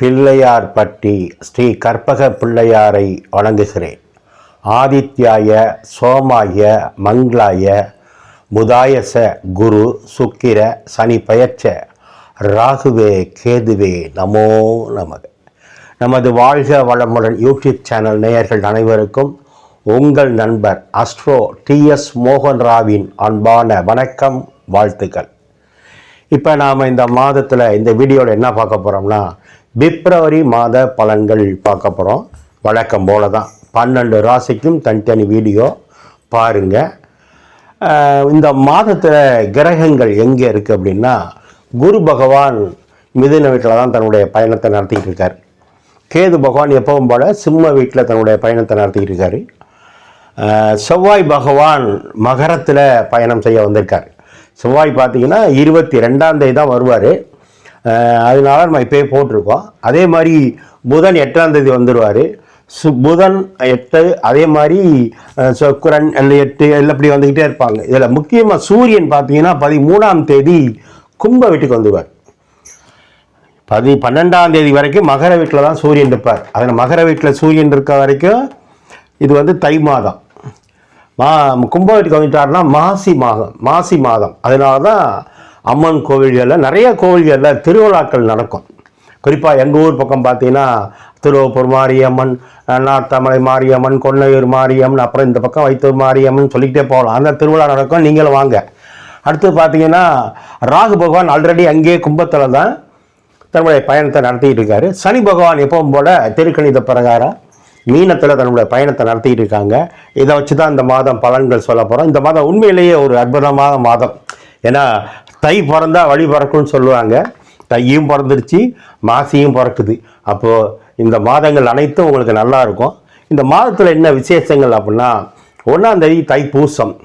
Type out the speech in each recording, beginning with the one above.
பிள்ளையார்பட்டி ஸ்ரீ கற்பக பிள்ளையாரை வணங்குகிறேன். ஆதித்யாய சோமாய மங்களாய புதாயச குரு சுக்கிர சனி பயச்ச ராகுவே கேதுவே நமோ நமக. நமது வாழ்க வளமுடன் யூடியூப் சேனல் நேயர்கள் அனைவருக்கும் உங்கள் நண்பர் அஸ்ட்ரோ டிஎஸ் மோகன் ராவின் அன்பான வணக்கம் வாழ்த்துக்கள். இப்போ நாம் இந்த மாதத்தில் இந்த வீடியோவில் என்ன பார்க்க போகிறோம்னா பிப்ரவரி மாத பலன்கள் பார்க்க போகிறோம் வழக்கம் போல தான் பன்னெண்டு ராசிக்கும் தனித்தனி வீடியோ பாருங்கள் இந்த மாதத்தில் கிரகங்கள் எங்கே இருக்குது அப்படின்னா குரு பகவான் மிதுன வீட்டில் தான் தன்னுடைய பயணத்தை நடத்திக்கிட்டு இருக்கார். கேது பகவான் எப்பவும் போல சிம்ம வீட்டில் தன்னுடைய பயணத்தை நடத்திக்கிட்டு இருக்காரு. செவ்வாய் பகவான் மகரத்தில் பயணம் செய்ய வந்திருக்கார். செவ்வாய் பார்த்தீங்கன்னா இருபத்தி ரெண்டாம் தேதி தான் வருவார். அதனால நம்ம இப்போயே போட்டிருக்கோம். அதே மாதிரி புதன் எட்டாம் தேதி வந்துடுவார் சு புதன் எட்டு அதே மாதிரி அஹ், இல்லை எட்டு எல்லாம் இப்படி வந்துக்கிட்டே இருப்பாங்க. இதில் முக்கியமாக சூரியன் பார்த்தீங்கன்னா பதிமூணாம் தேதி கும்ப வீட்டுக்கு வந்துடுவார் பதி பன்னெண்டாம் தேதி வரைக்கும் மகர வீட்டில் தான் சூரியன் இருப்பார். அதில் மகர வீட்டில் சூரியன் இருக்க வரைக்கும் இது வந்து தை மாதம். மா கும்ப வீட்டுக்கு வந்துட்டாருன்னா மாசி மாதம் மாசி மாதம். அதனால தான் அம்மன் கோவில்களில் நிறைய கோவில்களில் திருவிழாக்கள் நடக்கும். குறிப்பாக எங்கள் ஊர் பக்கம் பார்த்தீங்கன்னா திருவப்பூர் மாரியம்மன் நார்த்தமலை மாரியம்மன் கொன்னையூர் மாரியம்மன் அப்புறம் இந்த பக்கம் வைத்தூர் மாரியம்மன் சொல்லிக்கிட்டே போகலாம். அந்த திருவிழா நடக்கும் நீங்களும் வாங்க. அடுத்து பார்த்தீங்கன்னா ராகு பகவான் ஆல்ரெடி அங்கேயே கும்பத்தில் தான் தன்னுடைய பயணத்தை நடத்திக்கிட்டு இருக்காரு. சனி பகவான் எப்பவும் போல திருக்கணித பிரகாரம் மீனத்தில் தன்னுடைய பயணத்தை நடத்திக்கிட்டு இருக்காங்க. இதை வச்சு தான் இந்த மாதம் பலன்கள் சொல்ல போகிறோம் இந்த மாதம் உண்மையிலேயே ஒரு அற்புதமான மாதம். ஏன்னா தை பிறந்தா வழி பிறக்கும்னு சொல்லுவாங்க. தையும் பிறந்துருச்சு மாசியும் பிறக்குது. அப்போது இந்த மாதங்கள் அனைத்தும் உங்களுக்கு நல்லா இருக்கும். இந்த மாதத்தில் என்ன விசேஷங்கள் அப்படின்னா ஒன்றாந்தேதி தை பூசம்.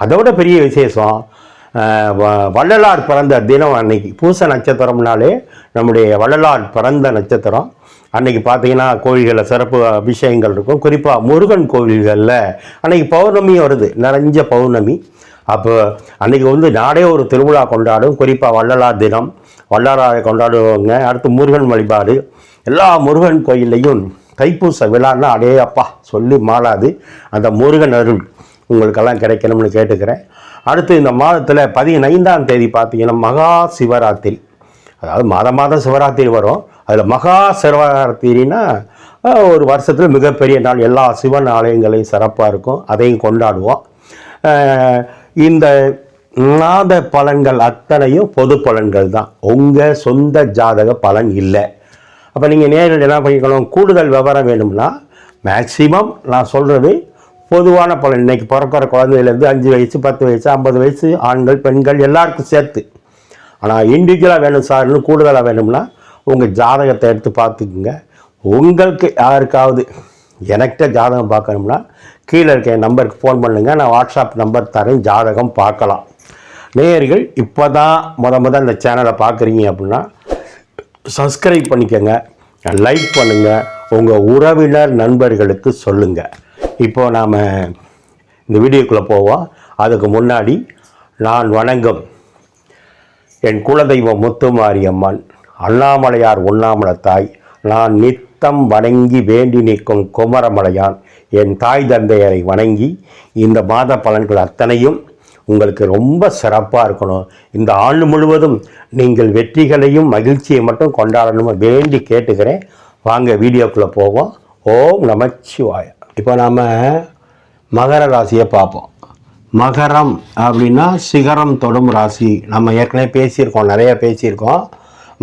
அதோட பெரிய விசேஷம் வ- வள்ளலார் பிறந்த தினம் அன்னைக்கு. பூச நட்சத்திரம்னாலே நம்முடைய வள்ளலார் பிறந்த நட்சத்திரம். அன்னைக்கு பார்த்தீங்கன்னா கோவில்களில் சிறப்பு அபிஷேகங்கள் இருக்கும். குறிப்பாக முருகன் கோவில்களில் அன்னைக்கு பௌர்ணமி வருது. நிறைஞ்ச பௌர்ணமி. அப்போ அன்றைக்கி வந்து நாடே ஒரு திருவிழா கொண்டாடும். குறிப்பாக வள்ளலார் தினம். வள்ளலாரை கொண்டாடுவாங்க. அடுத்து முருகன் வழிபாடு. எல்லா முருகன் கோயில்லையும் தைப்பூச விழான்னா அடே அப்பா சொல்லி மாளாது அந்த முருகன் அருள் உங்களுக்கெல்லாம் கிடைக்கணும்னு கேட்டுக்கிறேன். அடுத்து இந்த மாதத்தில் பதினைந்தாம் தேதி பார்த்தீங்கன்னா மகா சிவராத்திரி. அதாவது மாதம் மாதம் சிவராத்திரி வரும். அதில் மகா சிவராத்திரினா ஒரு வருஷத்தில் மிகப்பெரிய நாள். எல்லா சிவன் ஆலயங்களையும் சிறப்பாக இருக்கும். அதையும் கொண்டாடுவோம். இந்த மாத பலன்கள் அத்தனையும் பொது பலன்கள் தான். உங்கள் சொந்த ஜாதக பலன் இல்லை. அப்போ நீங்கள் நேரில் என்ன பண்ணிக்கணும்? கூடுதல் விவரம் வேணும்னா மேக்சிமம் நான் சொல்கிறது பொதுவான பலன். இன்றைக்கி பிறக்கிற குழந்தையிலேருந்து அஞ்சு வயசு பத்து வயசு ஐம்பது வயசு ஆண்கள் பெண்கள் எல்லாருக்கும் சேர்த்து. ஆனால் இண்டிவிஜுவலாக வேணும் சார்னு கூடுதலாக வேணும்னா உங்கள் ஜாதகத்தை எடுத்து பார்த்துக்குங்க. உங்களுக்கு யாருக்காவது எனக்கிட்ட ஜாதகம் பார்க்கணும்னா கீழே இருக்க என் நம்பருக்கு ஃபோன் பண்ணுங்கள் நான் வாட்ஸ்அப் நம்பர் தரேன். ஜாதகம் பார்க்கலாம். நேயர்கள் இப்போ தான் முத முத இந்த சேனலை பார்க்குறீங்க அப்படின்னா சப்ஸ்கிரைப் பண்ணிக்கோங்க. லைக் பண்ணுங்கள் உங்கள் உறவினர் நண்பர்களுக்கு சொல்லுங்கள் இப்போ நாம் இந்த வீடியோக்குள்ளே போவோம். அதுக்கு முன்னாடி நான் வணங்கும். என் குலதெய்வம் முத்துமாரியம்மன் அண்ணாமலையார் உண்ணாமலை தாய் நான் நித் நித்தம் வணங்கி வேண்டி நிற்கும் குமரமலையான் என் தாய் தந்தையரை வணங்கி இந்த மாத பலன்கள் அத்தனையும் உங்களுக்கு ரொம்ப சிறப்பாக இருக்கணும். இந்த ஆண்டு முழுவதும் நீங்கள் வெற்றிகளையும் மகிழ்ச்சியை மட்டும் கொண்டாடணும் வேண்டி கேட்டுக்கிறேன். வாங்க வீடியோக்குள்ளே போவோம். ஓம் நமச்சிவாய. இப்போ நாம் மகர ராசியை பார்ப்போம். மகரம் அப்படின்னா சிகரம் தொடும் ராசி. நம்ம ஏற்கனவே பேசியிருக்கோம் நிறைய பேசியிருக்கோம்.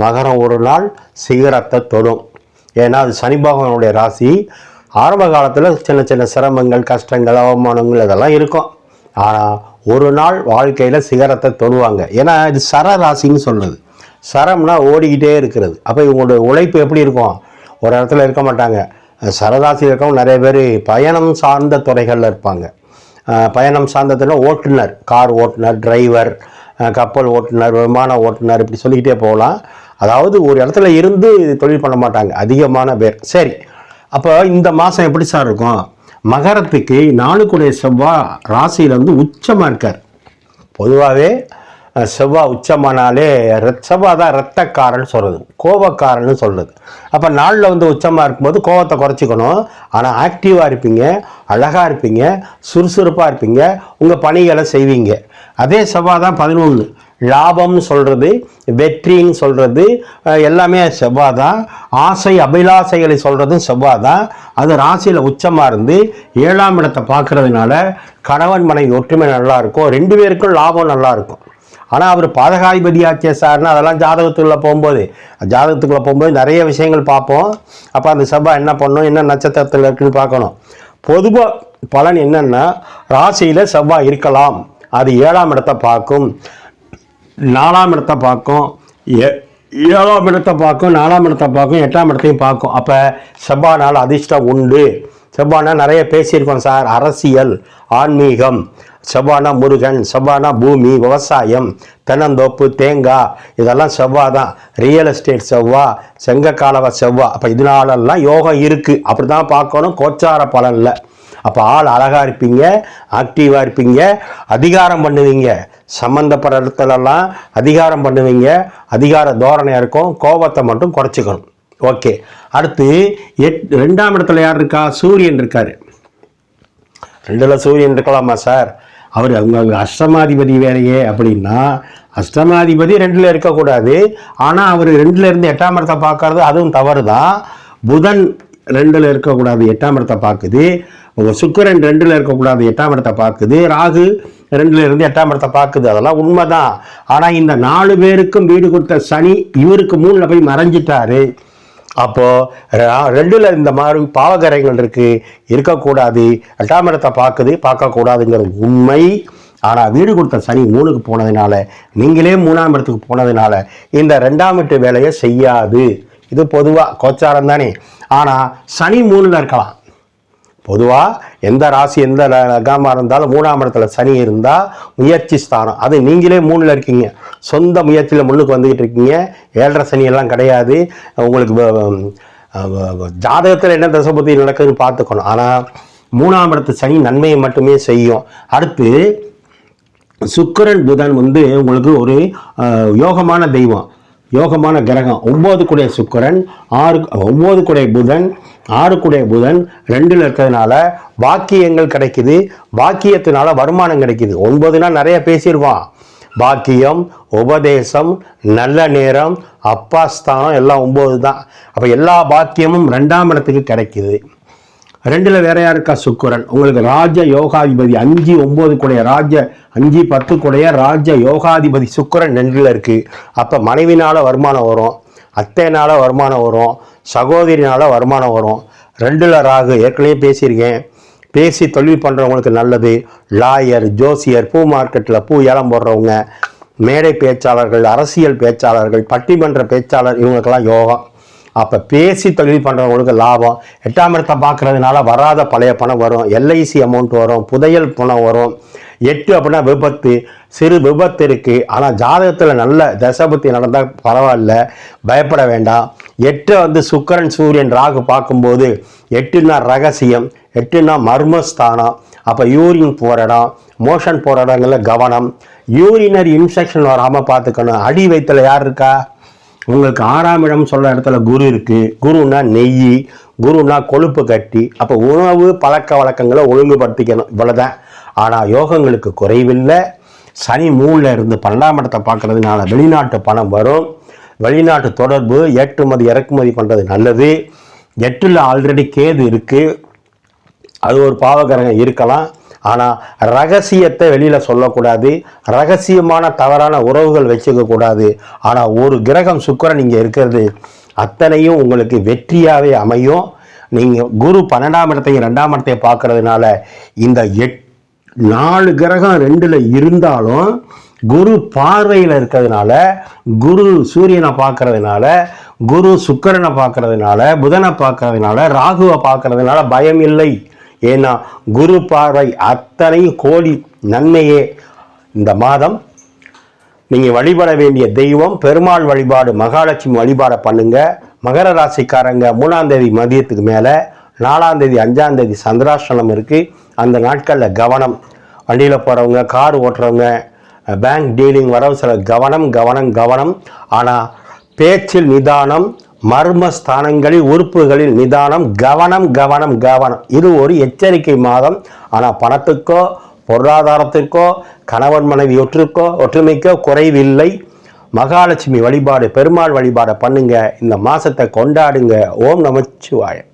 மகரம் ஒரு நாள் சிகரத்தை தொடும். ஏன்னா அது சனி பகவானுடைய ராசி. ஆரம்ப காலத்தில் சின்ன சின்ன சிரமங்கள் கஷ்டங்கள் அவமானங்கள் இதெல்லாம் இருக்கும். ஆனால் ஒரு நாள் வாழ்க்கையில் சிகரத்தை தொடுவாங்க. ஏன்னா இது சர ராசின்னு சொல்லுது சரம்னா ஓடிக்கிட்டே இருக்கிறது. அப்போ இவங்களுடைய உழைப்பு எப்படி இருக்கும்? ஒரு இடத்துல இருக்க மாட்டாங்க. சரராசி இருக்கவங்க நிறைய பேர் பயணம் சார்ந்த துறைகளில் இருப்பாங்க. பயணம் சார்ந்ததுன்னா ஓட்டுநர். கார் ஓட்டுநர் டிரைவர் கப்பல் ஓட்டுநர் விமான ஓட்டுநர் இப்படி சொல்லிக்கிட்டே போகலாம். அதாவது ஒரு இடத்துல இருந்து தொழில் பண்ண மாட்டாங்க அதிகமான பேர். சரி அப்போ இந்த மாதம் எப்படி சார் இருக்கும்? மகரத்துக்கு நாளுக்குடைய செவ்வாய் ராசியில் வந்து உச்சமாக இருக்கார். பொதுவாகவே செவ்வாய் உச்சமானாலே ரத் செவ்வாய் தான் ரத்தக்காரன் சொல்கிறது கோபக்காரன்னு சொல்கிறது அப்போ நாளில் வந்து உச்சமாக இருக்கும்போது கோபத்தை குறைச்சிக்கணும். ஆனால் ஆக்டிவாக இருப்பீங்க அழகாக இருப்பீங்க சுறுசுறுப்பாக இருப்பீங்க உங்கள் பணிகளை செய்வீங்க. அதே செவ்வாய் தான் பதினொன்று லாபம்னு சொல்கிறது வெற்றின்னு சொல்கிறது எல்லாமே செவ்வாய் தான் ஆசை அபிலாசைகளை சொல்கிறதும் செவ்வாய் தான் அது ராசியில் உச்சமாக இருந்து ஏழாம் இடத்தை பார்க்குறதுனால கணவன் மனைவி ஒற்றுமை நல்லா இருக்கும். ரெண்டு பேருக்கும் லாபம் நல்லா இருக்கும். ஆனால் அவர் பாதகாதிபதியாச்சே சார்னா அதெல்லாம் ஜாதகத்துக்குள்ளே போகும்போது ஜாதகத்துக்குள்ளே போகும்போது நிறைய விஷயங்கள் பார்ப்போம். அப்போ அந்த செவ்வாய் என்ன பண்ணும் என்ன நட்சத்திரத்தில் இருக்குன்னு பார்க்கணும். பொதுவாக பலன் என்னென்னா ராசியில் செவ்வாய் இருக்கலாம். அது ஏழாம் இடத்தை பார்க்கும். நாலாம் இடத்தை பார்க்கும் ஏ ஏழாம் இடத்தை பார்க்கும் நாலாம் இடத்தை பார்க்கும் எட்டாம் இடத்தையும் பார்க்கும். அப்போ செவ்வாய் நாள் அதிர்ஷ்டம் உண்டு. செவ்வானா நிறைய பேசியிருக்கோம் சார். அரசியல் ஆன்மீகம் செவ்வானா முருகன் செவ்வானா பூமி விவசாயம் தென்னந்தோப்பு தேங்காய் இதெல்லாம் செவ்வாய் தான். ரியல் எஸ்டேட் செவ்வாய் செங்கக்காலவ செவ்வாய் அப்போ இதனாலெல்லாம் யோகம் இருக்குது அப்படி தான் பார்க்கணும். கோச்சார பலனில். அப்போ ஆள் அழகாக இருப்பீங்க ஆக்டிவாக இருப்பீங்க அதிகாரம் பண்ணுவீங்க. சம்மந்தப்பட்ட இடத்துலலாம் அதிகாரம் பண்ணுவீங்க அதிகார தோரணையாக இருக்கும் கோபத்தை மட்டும் குறைச்சிக்கணும். ஓகே. அடுத்து எட் ரெண்டாம் இடத்துல யார் இருக்கா? சூரியன் இருக்கார். ரெண்டில் சூரியன் இருக்கலாமா சார்? அவர் அவங்க அஷ்டமாதிபதி வேறையே அப்படின்னா அஷ்டமாதிபதி ரெண்டில் இருக்கக்கூடாது. ஆனால் அவர் ரெண்டில் இருந்து எட்டாம் இடத்தை பார்க்கறது அதுவும் தவறு தான் புதன் ரெண்டில் இருக்கக்கூடாது எட்டாம் இடத்தை பார்க்குது. உங்கள் சுக்கிரன் ரெண்டில் இருக்கக்கூடாது எட்டாம் இடத்தை பார்க்குது. ராகு ரெண்டுல இருந்து எட்டாம் இடத்தை பார்க்குது. அதெல்லாம் உண்மைதான். ஆனால் இந்த நாலு பேருக்கும் வீடு கொடுத்த சனி இவருக்கு மூணில் போய் மறைஞ்சிட்டாரு. அப்போது ரெண்டில் இந்த மாதிரி பாவகரைகள் இருக்குது இருக்கக்கூடாது. எட்டாம் இடத்தை பார்க்குது பார்க்கக்கூடாதுங்கிறது உண்மை. ஆனால் வீடு கொடுத்த சனி மூணுக்கு போனதுனால நீங்களே மூணாம் இடத்துக்கு போனதுனால இந்த ரெண்டாம் வீட்டு வேலையை செய்யாது. இது பொதுவாக கோச்சாரம் தானே. ஆனால் சனி மூணில் இருக்கலாம். பொதுவாக எந்த ராசி எந்த லகமாக இருந்தாலும் மூணாம் இடத்துல சனி இருந்தால் முயற்சி ஸ்தானம். அது நீங்களே மூணில் இருக்கீங்க. சொந்த முயற்சியில் முன்னுக்கு வந்துக்கிட்டு இருக்கீங்க. ஏழரை சனியெல்லாம் கிடையாது. உங்களுக்கு ஜாதகத்தில் என்ன தசபுத்தி நடக்குதுன்னு பார்த்துக்கணும். ஆனால் மூணாம் இடத்து சனி நன்மையை மட்டுமே செய்யும். அடுத்து சுக்கிரன் புதன் வந்து உங்களுக்கு ஒரு யோகமான தெய்வம். யோகமான கிரகம். ஒம்பது குடைய சுக்கரன் ஆறு ஒம்பது குடைய புதன் ஆறு குடைய புதன் ரெண்டில் இருக்கிறதுனால வாக்கியங்கள் கிடைக்குது. வாக்கியத்தினால வருமானம் கிடைக்குது. ஒன்பதுனா நிறைய பேசிடுவான் பாக்கியம் உபதேசம் நல்ல நேரம் அப்பாஸ்தானம் எல்லாம் ஒம்பது தான் அப்போ எல்லா பாக்கியமும் ரெண்டாம் இடத்துக்கு கிடைக்குது. ரெண்டில் வேற யார் இருக்கா சுக்கிரன்? உங்களுக்கு ராஜ யோகாதிபதி அஞ்சு ஒம்பது கூடைய ராஜ அஞ்சு பத்து கூடைய ராஜ யோகாதிபதி சுக்கிரன் ரெண்டுல இருக்குது அப்போ மனைவினால் வருமானம் வரும் அத்தைனால் வருமானம் வரும் சகோதரினால் வருமானம் வரும். ரெண்டில் ராகு ஏற்கனவே பேசியிருக்கேன். பேசி தொழில் பண்ணுறவங்களுக்கு நல்லது. லாயர் ஜோசியர் பூ மார்க்கெட்டில் பூ ஏலம் போடுறவங்க மேடை பேச்சாளர்கள் அரசியல் பேச்சாளர்கள் பட்டிமன்ற பேச்சாளர் இவங்களுக்கெல்லாம் யோகம். அப்போ பேசி தொழில் பண்ணுறவங்களுக்கு லாபம். எட்டாம் இடத்தை பார்க்கறதுனால வராத பழைய பணம் வரும். எல்ஐசி அமௌண்ட் வரும். புதையல் பணம் வரும். எட்டு அப்படின்னா விபத்து. சிறு விபத்து இருக்குது ஆனால் ஜாதகத்தில் நல்ல தசபுத்தி நடந்தால் பரவாயில்ல. பயப்பட வேண்டாம். எட்டை வந்து சுக்கரன் சூரியன் ராகு பார்க்கும்போது எட்டுன்னா ரகசியம். எட்டுன்னா மர்மஸ்தானம். அப்போ யூரின் போகிற இடம். மோஷன் போகிற இடங்களில் கவனம். யூரினரி இன்ஃபெக்ஷன் வராமல் பார்த்துக்கணும். அடி வயித்துல யார் இருக்கா? உங்களுக்கு ஆறாம் இடம் சொல்கிற இடத்துல குரு இருக்குது குருன்னா நெய் குருன்னா கொழுப்பு கட்டி அப்போ உணவு பழக்க வழக்கங்களை ஒழுங்குபடுத்திக்கணும். இவ்வளோதான் ஆனால் யோகங்களுக்கு குறைவில்லை. சனி மூணில் இருந்து பன்னெண்டாம் இடத்தை பார்க்குறதுனால வெளிநாட்டு பணம் வரும். வெளிநாட்டு தொடர்பு ஏற்றுமதி இறக்குமதி பண்ணுறது நல்லது. எட்டில் ஆல்ரெடி கேது இருக்குது அது ஒரு பாவகரகம் இருக்கலாம். ஆனால் ரகசியத்தை வெளியில் சொல்லக்கூடாது. ரகசியமான தவறான உறவுகள் வச்சுக்கக்கூடாது ஆனால் ஒரு கிரகம் சுக்கிரன் இங்கே இருக்கிறது அத்தனையும் உங்களுக்கு வெற்றியாகவே அமையும். நீங்கள் குரு பன்னெண்டாம் இடத்தையும் ரெண்டாம் இடத்தையும் பார்க்கறதுனால இந்த எட் நாலு கிரகம் ரெண்டில் இருந்தாலும் குரு பார்வையில் இருக்கிறதுனால குரு சூரியனை பார்க்கறதுனால குரு சுக்கரனை பார்க்கறதுனால புதனை பார்க்கறதுனால ராகுவை பார்க்கறதுனால பயம் இல்லை. ஏன்னா குரு பார்வை அத்தனையும் கோடி நன்மையே. இந்த மாதம் நீங்கள் வழிபட வேண்டிய தெய்வம் பெருமாள் வழிபாடு மகாலட்சுமி வழிபாடை பண்ணுங்க. மகர ராசிக்காரங்க மூணாம் தேதி மதியத்துக்கு மேலே நாலாம் தேதி அஞ்சாம் தேதி இருக்குது அந்த நாட்களில் கவனம். வண்டியில் போகிறவங்க கார் ஓட்டுறவங்க பேங்க் டீலிங் வரவு சில கவனம் கவனம் கவனம். ஆனால் பேச்சில் நிதானம் மர்ம ஸ்தானங்களில் உறுப்புகளில் நிதானம் கவனம் கவனம் கவனம். இது ஒரு எச்சரிக்கை மாதம். ஆனால் பணத்துக்கோ பொருளாதாரத்திற்கோ கணவன் மனைவி ஒற்றுக்கோ ஒற்றுமைக்கோ குறைவில்லை. மகாலட்சுமி வழிபாடு பெருமாள் வழிபாடை பண்ணுங்க. இந்த மாதத்தை கொண்டாடுங்க. ஓம் நமச்சிவாயன்